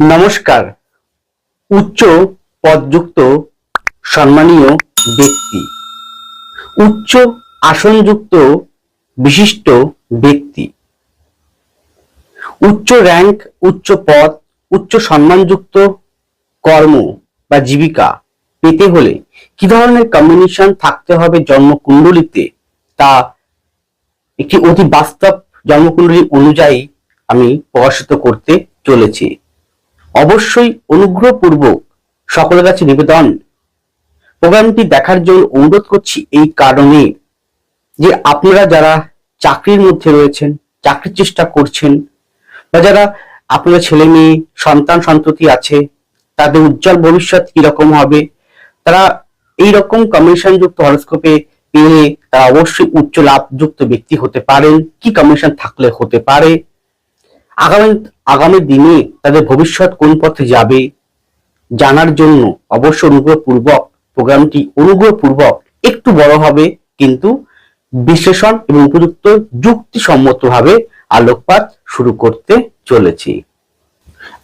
নমস্কার। উচ্চ পদযুক্ত সম্মানীয় ব্যক্তি। উচ্চ আসনযুক্ত বিশিষ্ট ব্যক্তি। উচ্চ র্যাঙ্ক উচ্চ পদ, উচ্চ সম্মানযুক্ত কর্ম বা জীবিকা পেতে হলে কি ধরনের কম্বিনেশন থাকতে হবে জন্মকুণ্ডলিতে? তা একটি অতি বাস্তব জন্মকুণ্ডলী অনুযায়ী আমি প্রকাশিত করতে চলেছি। অবশ্যই অনুগ্রহপূর্বক সকলের কাছে নিবেদন। প্রোগ্রামটি দেখার জন্য অনুরোধ করছি এই কারণে যে আপনারা যারা চাকরির মধ্যে রয়েছেন, চাকরির চেষ্টা করছেন, বা যারা আপনার ছেলে মেয়ে, সন্তান, সন্ততি আছে, তাদের উজ্জ্বল ভবিষ্যৎ কীরকম হবে, তারা এই রকম কমিশন যুক্ত হরস্কোপে পেলে তারা অবশ্যই উচ্চ লাভযুক্ত ব্যক্তি হতে পারেন। কি কমিশন থাকলে হতে পারে? আগামী আগামী দিনে তাদের ভবিষ্যৎ কোন পথে যাবে, জানার জন্য অবশ্য অনুগ্রহপূর্বক, প্রোগ্রামটি অনুগ্রহপূর্বক একটু বড় হবে, কিন্তু বিশ্লেষণ এবং উপযুক্ত যুক্তিসম্মতভাবে আলোকপাত শুরু করতে চলেছি।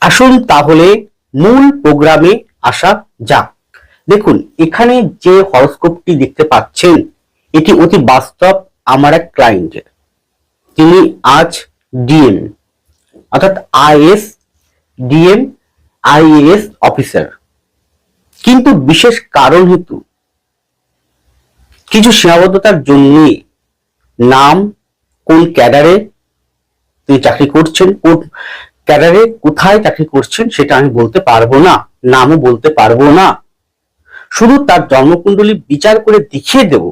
আসুন তাহলে মূল প্রোগ্রামে আসা যাক। দেখুন, এখানে যে হরস্কোপটি দেখতে পাচ্ছেন, এটি অতি বাস্তব, আমার এক ক্লায়েন্টের। তিনি আজ ডিএম। অর্থাৎ আইএস, ডিএম, আইএএস অফিসার। কিন্তু বিশেষ কারণ হেতু কিছু সীমাবদ্ধতার জন্য নাম, কোন ক্যাডারে তিনি চাকরি করছেন, কোন ক্যাডারে কোথায় চাকরি করছেন সেটা আমি বলতে পারব না, নামও বলতে পারব না। শুধু তার জন্মকুণ্ডলী বিচার করে দেখিয়ে দেব,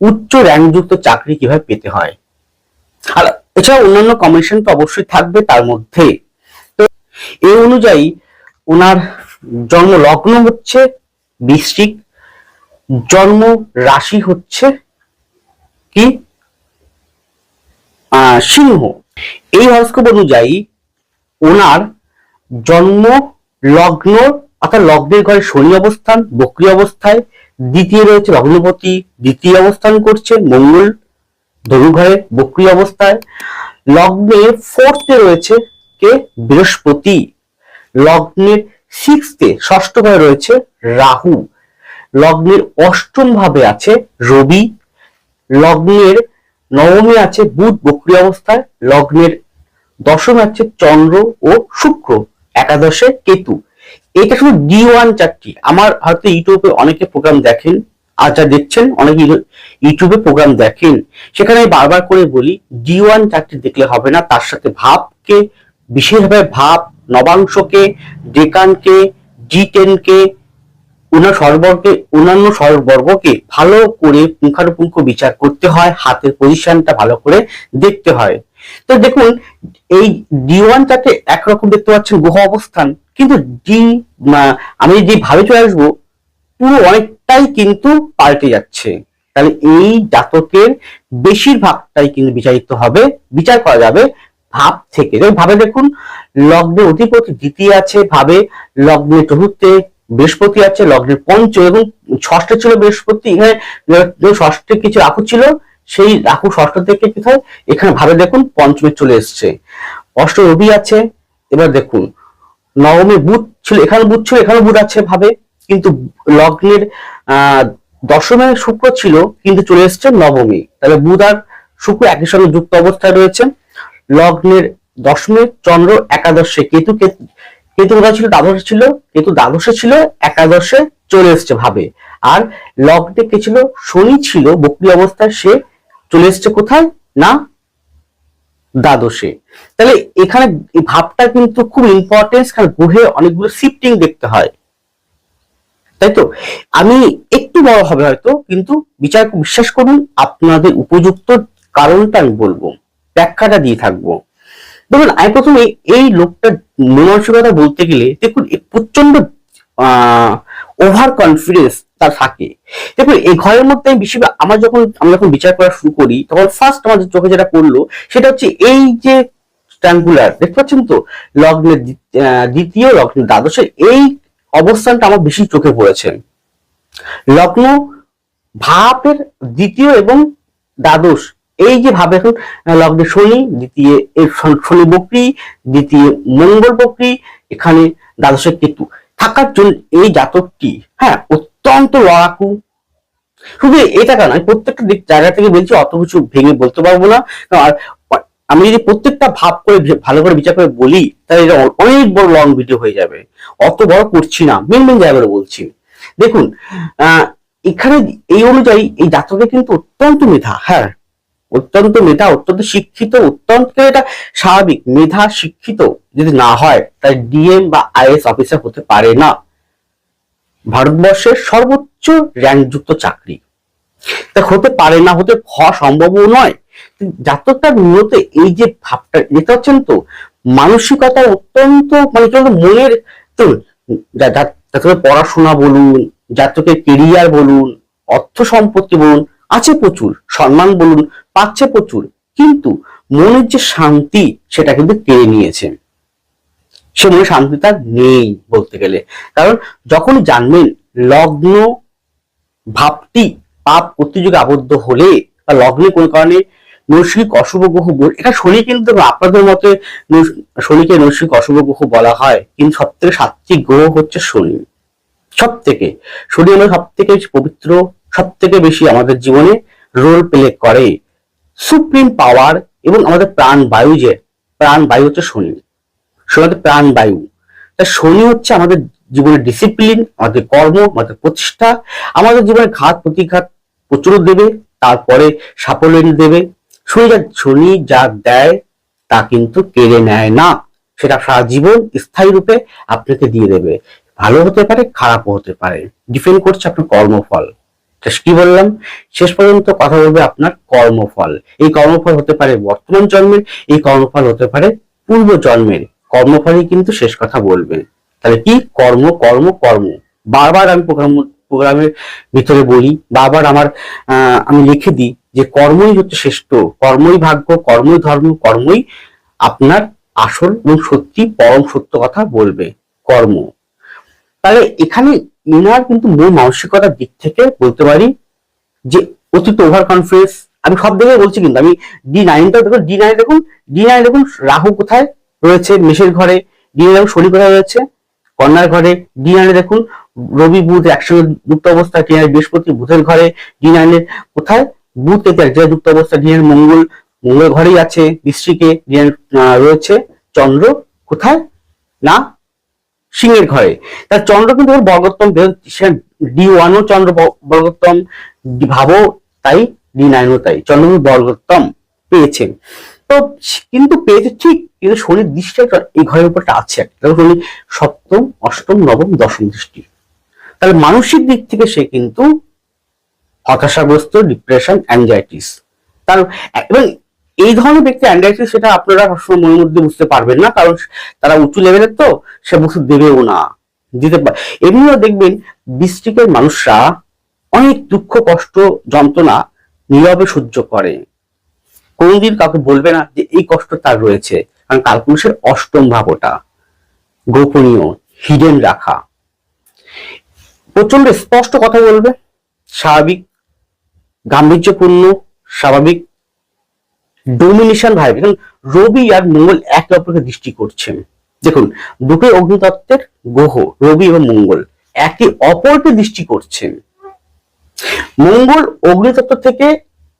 উচ্চ র্যাঙ্কযুক্ত চাকরি কীভাবে পেতে হয়। আর এছাড়া অন্যান্য কমিশন তো অবশ্যই থাকবে তার মধ্যে। তো এই অনুযায়ী ওনার জন্ম লগ্ন হচ্ছে বৃশ্চিক জন্ম রাশি হচ্ছে কি? সিংহ। এই হরস্কোপ অনুযায়ী ওনার জন্ম লগ্ন অর্থাৎ লগ্নের ঘরে শনি অবস্থান, বক্রি অবস্থায়, দ্বিতীয় রয়েছে লগ্নপতি, দ্বিতীয় অবস্থান করছে মঙ্গল ধনু ঘরে বক্রি অবস্থায়। লগ্নে ফোর্থে রয়েছে কে? বৃহস্পতি। লগ্নের সিক্সথে ষষ্ঠ ঘরে রয়েছে রাহু। লগ্নের অষ্টম ভাবে আছে রবি। লগ্নের নবমে আছে বুধ বক্রি অবস্থায়। লগ্নের দশমে আছে চন্দ্র ও শুক্র, একাদশে কেতু। এটা শুধু ডি ওয়ান চারটি। আমার হয়তো ইউটিউবে অনেকে প্রোগ্রাম দেখেন। আর যা দেখছেন? অনেকে ইউ- ইউটিউবে প্রোগ্রাম দেখেন। সেখানে আমি বারবার করে বলি ডি ওয়ান চারটি দেখলে হবে না, তার সাথে ভাবকে, বিশেষভাবে ভাব, নবাংশকে, ডেকানকে জি টেনকে অন্যান্য সর্বর্গে অন্যান্য সর্বর্গকে ভালো করে পুঙ্খানুপুঙ্খ বিচার করতে হয়, হাতের পজিশনটা ভালো করে দেখতে হয়। তো দেখুন, এই ডি ওয়ান চার্টে একরকম দেখতে পাচ্ছেন, গ্রহ অবস্থান। কিন্তু ডি আমি যে ভাবে চলে আসব পুরো অনেকটাই কিন্তু পাল্টে যাচ্ছে। তাহলে এই জাতকের বেশিরভাগটাই কিন্তু বিচারিত হবে, বিচার করা যাবে ভাব থেকে। যেমন ভাবে দেখুন লগ্নে অধিপতি দ্বিতীয় আছে, ভাবে লগ্নে চতুর্থে বৃহস্পতি আছে, লগ্নের পঞ্চ এবং ষষ্ঠে ছিল বৃহস্পতি। এখানে ষষ্ঠে কিছু রাহু ছিল, সেই রাহু ষষ্ঠ থেকে কোথায় এখানে ভাবে দেখুন, পঞ্চমে চলে এসছে। অষ্ট রবি আছে, এবার দেখুন, নবমে বুধ ছিল এখানে বুধ ছিল এখানে বুধ আছে ভাবে। কিন্তু লগ্নের দশমে শুক্র ছিল, কিন্তু চলে এসছে নবমী। তাহলে বুধ আর শুক্র একই সঙ্গে যুক্ত অবস্থায় রয়েছে লগ্নের দশমে চন্দ্র একাদশে কেতু কেতু কেতু কোথায় ছিল? দ্বাদশে ছিল। কেতু দ্বাদশে ছিল, একাদশে চলে এসছে ভাবে। আর লগ্নে কে ছিল? শনি ছিল, বক্রি অবস্থায় সে চলে এসছে কোথায়? না, দ্বাদশে। তাহলে এখানে ভাবটা কিন্তু খুব ইম্পর্টেন্স কারণ গ্রহে অনেকগুলো শিফটিং দেখতে হয়। তাই তো আমি একটু বড় হবে হয়তো, কিন্তু বিচার বিশ্বাস করুন, আপনাদের উপযুক্ত কারণটা আমি বলব, ব্যাখ্যাটা দিয়ে থাকব। দেখুন, আমি প্রথমে এই লোকটার মনমানসিকতা বলতে গেলে, দেখুন প্রচণ্ড ওভার কনফিডেন্স তার থাকে। দেখুন, এই ঘরের মধ্যে আমি বেশি আমার যখন আমি যখন বিচার করা শুরু করি, তখন ফার্স্ট আমাদের চোখে যেটা পড়ল, সেটা হচ্ছে এই যে ট্রাঙ্গুলার দেখতে পাচ্ছেন তো? লগ্নের দ্বিতীয় লগ্নের দ্বাদশের এই অবস্থানটা আমার বেশি চোখে পড়েছে। লগ্ন ভাবের দ্বিতীয় এবং দ্বাদশ। এই যে ভাবে এখন লগ্নে শনি, দ্বিতীয় শনি বক্রি, দ্বিতীয় মঙ্গল বক্রি, এখানে দ্বাদশের কেতু। থাকার জন্য এই জাতকটি হ্যাঁ অত্যন্ত লড়াকু শুধু এটা কেন, আমি প্রত্যেকটা দিক জায়গা থেকে বলছি, অত কিছু ভেঙে বলতে পারব না। আর, আমি যদি প্রত্যেকটা ভাব করে ভালো করে বিচার করে বলি, তাহলে এটা অনেক বড় লং ভিডিও হয়ে যাবে। অত বড় করছি না। মেন মেন জায়গাগুলো বলছি। দেখুন এখানে এই অনুযায়ী এই জাতকে কিন্তু অত্যন্ত মেধা হ্যাঁ অত্যন্ত মেধা, অত্যন্ত শিক্ষিত, অত্যন্ত এটা স্বাভাবিক, মেধা শিক্ষিত যদি না হয়, তাহলে ডিএম বা আইএস অফিসার হতে পারে না। ভারতবর্ষের সর্বোচ্চ র্যাঙ্কযুক্ত চাকরি। তা হতে পারে না, হতে হওয়া সম্ভবও নয়। জাতকটা মূলত এই যে ভাবটা, দেখতে পাচ্ছেন তো, মানসিকতা অত্যন্ত মানে মনের তো যা- পড়াশোনা বলুন, জাতকের কেরিয়ার বলুন, অর্থ সম্পত্তি বলুন, আছে প্রচুর, সম্মান বলুন, পাচ্ছে প্রচুর, কিন্তু মনের যে শান্তি সেটা কিন্তু কেড়ে নিয়েছে। সে মনে শান্তি তার নেই বলতে গেলে। কারণ যখন জানবেন লগ্ন ভাবটি পাপ প্রতিযোগে আবদ্ধ হলে বা লগ্নে কোনো কারণে নৈসিক অশুভ গ্রহ এটা শনি কিন্তু আপনাদের মতে শনিকে নৈসিক অশুভ গ্রহ বলা হয়। কিন্তু সব থেকে সাত্বিক গ্রহ হচ্ছে শনি। সব থেকে শনি আমাদের সব থেকে পবিত্র সব থেকে বেশি আমাদের জীবনে রোল প্লে করে। সুপ্রিম পাওয়ার এবং আমাদের প্রাণ বায়ু যে, প্রাণ বায়ু হচ্ছে শনি। শনি প্রাণ বায়ু। তা শনি হচ্ছে আমাদের জীবনের ডিসিপ্লিন আমাদের কর্ম, আমাদের প্রতিষ্ঠা, আমাদের জীবনে ঘাত, প্রতিঘাত প্রচুর দেবে, তারপরে সাফল্য দেবে যা শনি যা দেয় তা কিন্তু কেড়ে নেয় না। সেটা সারা জীবন স্থায়ী রূপে আপনাকে দিয়ে দেবে। ভালো হতে পারে, খারাপও হতে পারে। ডিপেন্ড করছে আপনার কর্মফল। কি বললাম? শেষ পর্যন্ত কথা বলবে আপনার কর্মফল। এই কর্মফল হতে পারে বর্তমান জন্মের, এই কর্মফল হতে পারে পূর্ব জন্মের। কর্মফলই কিন্তু শেষ কথা বলবে। তাহলে কি? কর্ম কর্ম কর্ম। বারবার আমি প্রোগ্রাম, প্রোগ্রামের ভিতরে বলি, বারবার আমার আমি লিখে দিই। যে কর্মই হচ্ছে শ্রেষ্ঠ, কর্মই ভাগ্য, কর্মই ধর্ম, কর্মই আপনার আসল এবং সত্যি পরম সত্য কথা বলবে, কর্ম। তাহলে এখানে ইনার কিন্তু মূল মানসিকতার দিক থেকে বলতে পারি যে অতীত ওভার কনফিডেন্স আমি সব দিকে বলছি কিন্তু আমি ডি নাইনটা দেখুন ডি নাইন দেখুন ডি নাইন দেখুন রাহু কোথায় রয়েছে, মেষের ঘরে ডি নাইন শনি কোথায় রয়েছে, কন্যার ঘরে ডি নাইনে দেখুন রবি, বুধ একসঙ্গে যুক্ত অবস্থা ডি নাইন বৃহস্পতি, বুধের ঘরে ডি নাইনের কোথায় বুধ এতে এক যুক্ত অবস্থা ডি নাইন মঙ্গল মঙ্গল ঘরেই আছে, বৃষ্টিকে ডি নাইন রয়েছে, চন্দ্র কোথায়? না, সিংহের ঘরে। তার চন্দ্র কিন্তু বর্গোত্তম ডি ওয়ানও চন্দ্র বর্গোত্তম, ভাবো তাই, ডি নাইনও তাই, চন্দ্র বর্গোত্তম পেয়েছেন তো কিন্তু পেয়েছে ঠিক, কিন্তু শনির দৃষ্টি এই ঘরের উপরটা আছে একটা। শনি সপ্তম, অষ্টম, নবম, দশম দৃষ্টি। তাহলে মানসিক দিক থেকে সে কিন্তু হতাশাগ্রস্ত ডিপ্রেশন অ্যাংজাইটিস তার এবং এই ধরনের ব্যক্তি অ্যাংজাইটিস সেটা আপনারা সবসময় মনের মধ্যে বুঝতে পারবেন না, কারণ তারা উঁচু লেভেলের তো, সে বুঝতে দেবেও না, দিতে পারে এমনিও দেখবেন ডিস্ট্রিক্টের মানুষরা অনেক দুঃখ, কষ্ট, যন্ত্রণা নীরবে সহ্য করে। কোনদিন কাউকে বলবে না যে এই কষ্ট তার রয়েছে, কারণ কালপুরুষের অষ্টম ভাব ওটা। গোপনীয় হিডেন রাখা। প্রচণ্ড স্পষ্ট কথা বলবে, স্বাভাবিক গাম্ভীর্যপূর্ণ, স্বাভাবিক ডোমিনেশন ভাইব এখন রবি আর মঙ্গল একে অপরকে দৃষ্টি করছেন। দেখুন, দুটোই অগ্নিতত্ত্বের গ্রহ, রবি এবং মঙ্গল। একে অপরকে দৃষ্টি করছেন। মঙ্গল অগ্নিতত্ত্ব থেকে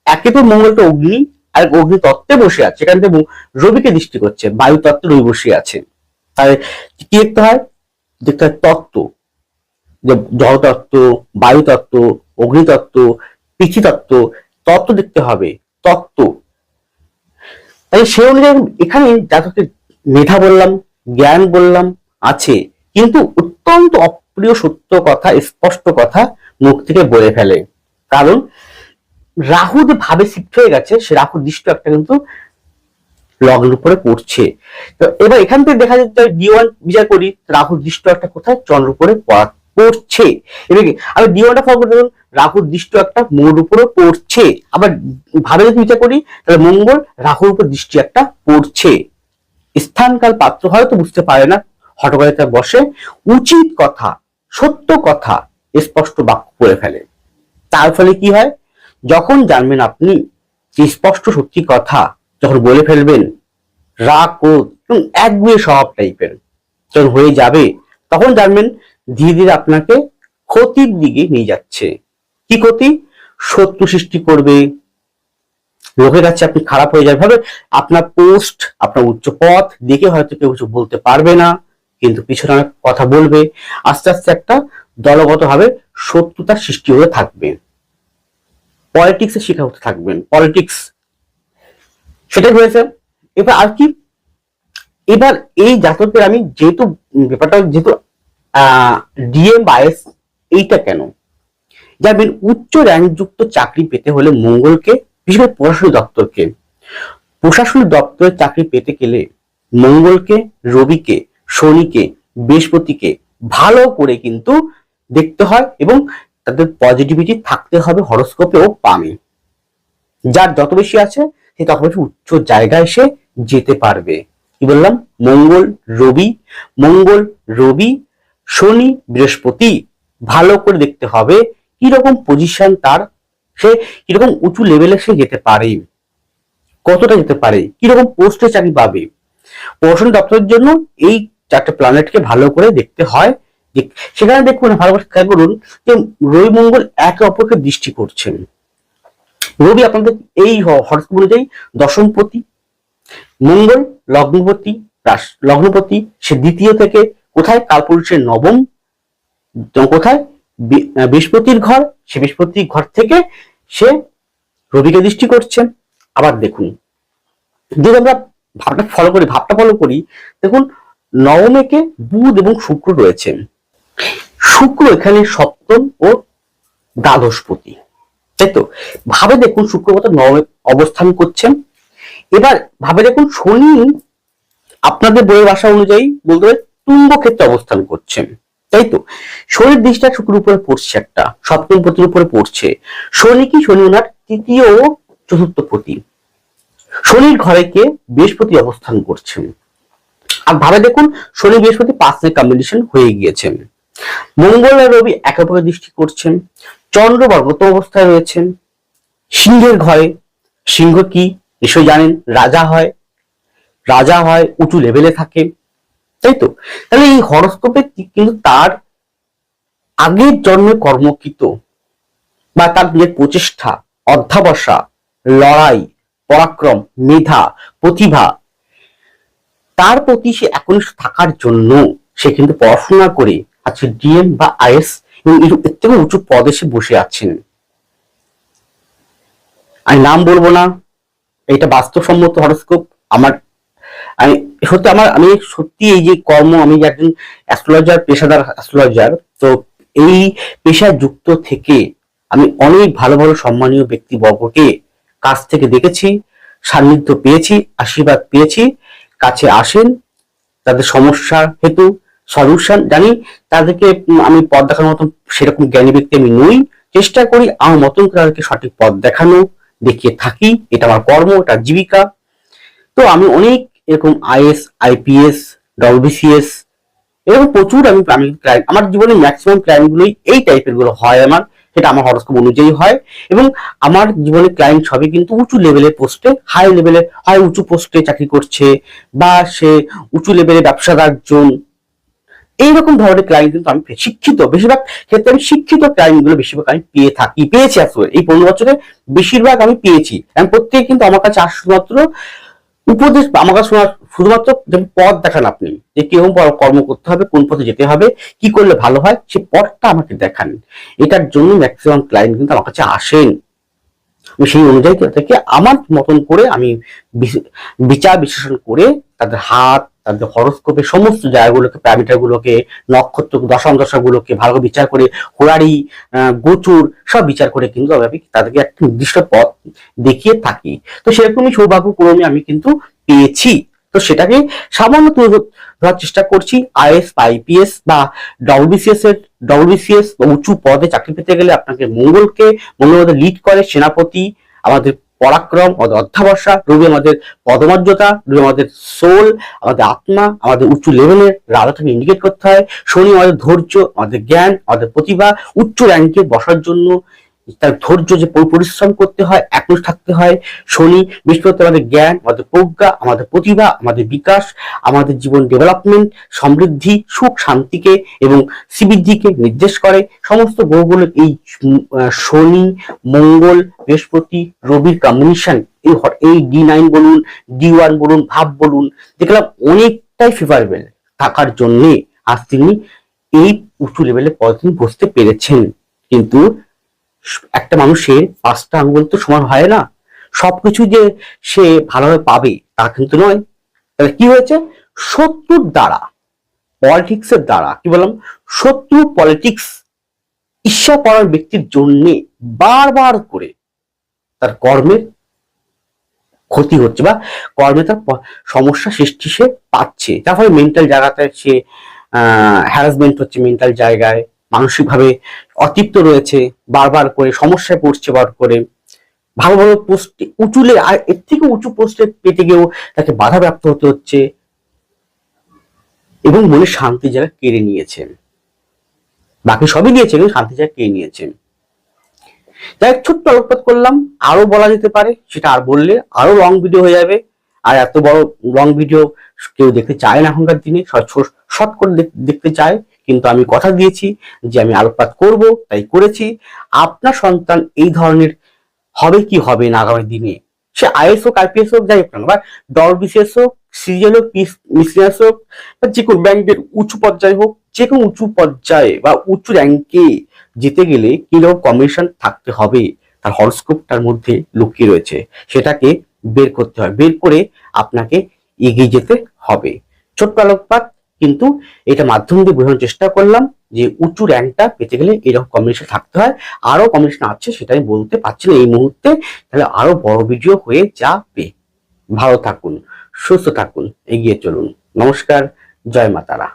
একে তো মঙ্গলটা অগ্নি, আর অগ্নিতত্ত্বে বসে আছে। এখান থেকে রবিকে দৃষ্টি করছে বায়ু তত্ত্বে রবি বসে আছে। তাহলে কি দেখতে হয়? দেখতে হয় তত্ত্ব। যে জলতত্ত্ব, বায়ুতত্ত্ব, অগ্নিতত্ত্ব পৃথিতত্ত্ব তত্ত্ব তত্ত্ব দেখতে হবে, তত্ত্ব। তাই সে অনুযায়ী এখানে জাতকের মেধা বললাম, জ্ঞান বললাম আছে, কিন্তু অত্যন্ত অপ্রিয় সত্য কথা, স্পষ্ট কথা মুখ থেকে বলে ফেলে। কারণ রাহু যে ভাবে শিফট হয়ে গেছে, সে রাহু দৃষ্টি একটা কিন্তু লগ্ন উপরে পড়ছে। তো এবার এখান থেকে দেখা যাচ্ছে ডি ওয়ান বিচার করি রাহুর দৃষ্টি একটা কোথায়? চন্দ্র উপরে পড়া- পড়ছে। এবার কি? আমি ডি ওয়ানটা ফলো করে দেখুন, রাহুর দৃষ্টি একটা মোড় উপরে পড়ছে। আবার ভাবে যদি বিচার করি, তাহলে মঙ্গল, রাহুর উপর দৃষ্টি একটা পড়ছে। স্থানকাল পাত্র হয়তো বুঝতে পারে না হটকারিতা বসে। উচিত কথা, সত্য কথা স্পষ্ট বাক্য করে ফেলে। তার ফলে কি হয়? যখন জানবেন আপনি যে স্পষ্ট সত্যি কথা, যখন বলে ফেলবেন, রাগ, ক্রোধ এবং একগুয়ে স্বভাব টাইপের যখন হয়ে যাবে, তখন জানবেন ধীরে ধীরে আপনাকে ক্ষতির দিকে নিয়ে যাচ্ছে। কি ক্ষতি? শত্রু সৃষ্টি করবে। লোকের কাছে আপনি খারাপ হয়ে যাবে আপনার পোস্ট আপনার উচ্চ পথ দেখে হয়তো কেউ কিছু বলতে পারবে না, কিন্তু পিছনে অনেক কথা বলবে। আস্তে আস্তে একটা দলগতভাবে শত্রুতার সৃষ্টি হয়ে থাকবে। পলিটিক্সের শিক্ষা হতে থাকবেন। পলিটিক্স সেটাই হয়েছে। এবার আর কি? এবার এই জাতকের আমি যেহেতু, ব্যাপারটা যেহেতু ডিএম বায়াস এইটা কেন? যাবেন উচ্চ র্যাঙ্কযুক্ত চাকরি পেতে হলে মঙ্গলকে, বিশেষ করে প্রশাসনিক দপ্তরকে, প্রশাসনিক দপ্তরের চাকরি পেতে গেলে মঙ্গলকে, রবিকে, শনিকে, বৃহস্পতিকে ভালো করে কিন্তু দেখতে হয় এবং তাদের পজিটিভিটি থাকতে হবে হরস্কোপে ও পামে যার যত বেশি আছে, সে তত বেশি উচ্চ জায়গায় সে যেতে পারবে। কি বললাম? মঙ্গল, রবি মঙ্গল, রবি শনি, বৃহস্পতি, ভালো করে দেখতে হবে কীরকম পজিশন তার, সে কীরকম উঁচু লেভেলে সে যেতে পারে, কতটা যেতে পারে, কীরকম পোস্টে চাকরি পাবে। প্রশাসন দপ্তরের জন্য এই চারটে প্ল্যানেটকে ভালো করে দেখতে হয়। সেখানে দেখুন, ভালো করে খেয়াল করুন যে রবি মঙ্গল একে অপরকে দৃষ্টি করছেন। রবি আপনাদের এই হরস্কোপ অনুযায়ী দশমপতি, মঙ্গল, লগ্নপতি লগ্নপতি, সে দ্বিতীয় থেকে কোথায়? কালপুরুষের নবম কোথায়? বৃহস্পতির ঘর। সে বৃহস্পতির ঘর থেকে সে রবিকে দৃষ্টি করছেন আবার দেখুন, যদি আমরা ভাবটা ফলো করি, ভাবটা ফলো করি, দেখুন নবমেকে বুধ এবং শুক্র রয়েছে। শুক্র এখানে সপ্তম ও দ্বাদশপতি। তাই তো? ভাবে দেখুন শুক্র কত নবমে অবস্থান করছেন এবার ভাবে দেখুন শনি আপনাদের বইয়ের ভাষা অনুযায়ী বলতে ক্ষেত্রে অবস্থান করছেন। তাই তো? শনির দৃষ্টিটা শুক্রের উপরে পড়ছে একটা, সপ্তম পতির উপরে পড়ছে। শনি কি? শনি ওনার তৃতীয় ও চতুর্থ পতি। শনির ঘরে কে? বৃহস্পতি অবস্থান করছেন। আর ভাবে দেখুন, শনি বৃহস্পতি পাঁচের কম্বিনেশন হয়ে গিয়েছেন। মঙ্গল আর রবি একে অপরের দৃষ্টি করছেন। চন্দ্র বর্গত অবস্থায় রয়েছেন। সিংহের ঘরে, সিংহ কি? নিশ্চয়ই জানেন, রাজা হয়। রাজা হয়, উঁচু লেভেলে থাকে। তাই তো তাহলে এই হরস্কোপে কিন্তু তার আগের জন্মে কর্মকৃত বা তার নিজের প্রচেষ্টা, অধ্যাবসা, লড়াই, পরাক্রম, মেধা, প্রতিভা, তার প্রতি সে একনিষ্ঠ থাকার জন্য সে কিন্তু পড়াশোনা করে আজকে ডিএম বা আইএস এবং এর থেকে উঁচু পদে সে বসে আছেন। আমি নাম বলব না, এটা বাস্তবসম্মত হরস্কোপ। আমার আমি সত্যি আমার, আমি সত্যি এই যে কর্ম, আমি যে একজন অ্যাস্ট্রোলজার পেশাদার অ্যাস্ট্রোলজার তো এই পেশায় যুক্ত থেকে আমি অনেক ভালো ভালো সম্মানীয় ব্যক্তিবর্গকে কাছ থেকে দেখেছি, সান্নিধ্য পেয়েছি, আশীর্বাদ পেয়েছি, কাছে আসেন, তাদের সমস্যার হেতু সলিউশন জানি তাদেরকে আমি পথ দেখানোর মতন সেরকম জ্ঞানী ব্যক্তি আমি নই, চেষ্টা করি আমার মতন করে তাদেরকে সঠিক পথ দেখানো, দেখিয়ে থাকি, এটা আমার কর্ম, এটা জীবিকা। তো আমি অনেক এরকম আইএস, আইপিএস, ডব্লিউবিসিএস, এরকম প্রচুর আমি আমি client- আমার জীবনে ম্যাক্সিমাম ক্লায়েন্ট গুলোই এই টাইপেরগুলো হয় আমার, সেটা আমার হরস্কোপ অনুযায়ী হয় এবং আমার জীবনে ক্লায়েন্ট সবই কিন্তু উঁচু লেভেলের পোস্টে হাই লেভেলে হয় উঁচু পোস্টে চাকরি করছে বা সে উঁচু লেভেলে ব্যবসাদার জন। এইরকম ধরনের ক্লায়েন্ট কিন্তু আমি শিক্ষিত, বেশিরভাগ ক্ষেত্রে আমি শিক্ষিত ক্লায়েন্টগুলো বেশিরভাগ আমি পেয়ে থাকি, পেয়েছি আসলে, এই পনেরো বছরে বেশিরভাগ আমি পেয়েছি। আমি প্রত্যেকে কিন্তু আমার কাছে আসে শুধুমাত্র উপদেশ আমার কাছে শোনার শুধুমাত্র পথ দেখান আপনি, যে কীরকম কর্ম করতে হবে, কোন পথে যেতে হবে, কি করলে ভালো হয়, সে পথটা আমাকে দেখান। এটার জন্য ম্যাক্সিমাম ক্লায়েন্ট কিন্তু আমার কাছে আসেন। সেই অনুযায়ী তাদেরকে আমার মতন করে আমি বিচার বিশ্লেষণ করে তাদের হাত তাদের হরস্কোপে সমস্ত জায়গাগুলোকে প্যারামিটার গুলোকে নক্ষত্র দশম দশাগুলোকে ভালো বিচার করে হোরারি গোচর সব বিচার করে কিন্তু আমি তাদেরকে একটা নির্দিষ্ট পথ দেখিয়ে থাকি। তো সেরকমই সৌভাগ্য সৌভাগ্যক্রমে আমি কিন্তু পেয়েছি। তো সেটাকে সামান্য তুলে ধরার চেষ্টা করছি। আইএস বা আইপিএস বা ডব্লিউবিসিএস এর, ডব্লিউবিসিএস বা উঁচু পদে চাকরি পেতে গেলে আপনাকে মঙ্গলকে মঙ্গল লিড করে সেনাপতি, আমাদের পরাক্রম, আমাদের অধ্যাবসা, রবি আমাদের পদমর্যতা রবি আমাদের সোল আমাদের আত্মা, আমাদের উচ্চ লেভেলের রাজাটাকে ইন্ডিকেট করতে হয়। শনি আমাদের ধৈর্য, আমাদের জ্ঞান, আমাদের প্রতিভা, উচ্চ র্যাঙ্কে বসার জন্য তার ধৈর্য যে পরিশ্রম করতে হয় একমুষ থাকতে হয়। শনি, বৃহস্পতি আমাদের জ্ঞান, আমাদের প্রজ্ঞা, আমাদের প্রতিভা, আমাদের বিকাশ, আমাদের জীবন ডেভেলপমেন্ট সমৃদ্ধি, সুখ শান্তিকে এবং শ্রীবৃদ্ধিকে নির্দেশ করে। সমস্ত গ্রহগুলো এই শনি, মঙ্গল, বৃহস্পতি, রবির কম্বিনেশন এই এই ডি নাইন বলুন ডি ওয়ান বলুন, ভাব বলুন, দেখলাম অনেকটাই ফেভারেবল থাকার জন্য আজ তিনি এই উঁচু লেভেলে পদে বসতে পেরেছেন। কিন্তু একটা মানুষের পাঁচটা আঙ্গুল তো সমান হয় না। সবকিছু যে সে ভালোভাবে পাবে, তা কিন্তু নয়। তাহলে কি হয়েছে? শত্রুর দ্বারা পলিটিক্সের দ্বারা, কি বললাম? শত্রু পলিটিক্স ঈর্ষা করার ব্যক্তির জন্য বারবার করে তার কর্মের ক্ষতি হচ্ছে বা কর্মে তার সমস্যা সৃষ্টি সে পাচ্ছে। ফলে মেন্টাল জায়গাতে সে হ্যারাসমেন্ট হচ্ছে মেন্টাল জায়গায়। মানসিকভাবে অতৃপ্ত রয়েছে, বারবার করে সমস্যায় পড়ছে, বার করে। ভালো ভালো পোস্টে উঁচুলে, আর এর থেকে উঁচু পোস্টে পেতে গিয়েও তাকে বাধাপ্রাপ্ত হতে হচ্ছে এবং মনে শান্তি জায়গা কেড়ে নিয়েছেন। বাকি সবই দিয়েছে কিন্তু শান্তি জায়গা কেড়ে নিয়েছেন। যাই ছোট্ট আলোকপাত করলাম আরও বলা যেতে পারে, সেটা আর বললে আরও লং ভিডিও হয়ে যাবে। আর এত বড় লং ভিডিও কেউ দেখতে চায় না এখনকার দিনে শর্ট করে দেখ- দেখতে চায়। কিন্তু আমি কথা দিয়েছি যে আমি আলোকপাত করব, তাই করেছি। আপনার সন্তান এই ধরনের হবে কি হবে না আগামী দিনে? সে আইএস হোক আইপিএস হোক, যাই হোক না বা ডর বিসিএস হোক, সিরিয়াল হোক মিসিএস হোক, বা যে কোনো ব্যাংকের উঁচু পর্যায়ে হোক, যে কোনো উঁচু পর্যায়ে বা উঁচু র্যাঙ্কে যেতে গেলে কীরকম কমিশন থাকতে হবে? তার হরস্কোপটার মধ্যে লুকিয়ে রয়েছে। সেটাকে বের করতে হয়। বের করে আপনাকে এগিয়ে যেতে হবে। ছোট্ট আলোকপাত কিন্তু এটা মাধ্যম দিয়ে বোঝানোর চেষ্টা করলাম যে উঁচু র্যাঙ্কটা পেতে গেলে এরকম কম্বিনেশন থাকতে হয়। আরও কম্বিনেশন আছে সেটা আমি বলতে পারছি না এই মুহূর্তে। তাহলে আরও বড় ভিডিও হয়ে যাবে। ভালো থাকুন, সুস্থ থাকুন, এগিয়ে চলুন। নমস্কার, জয় মাতারা।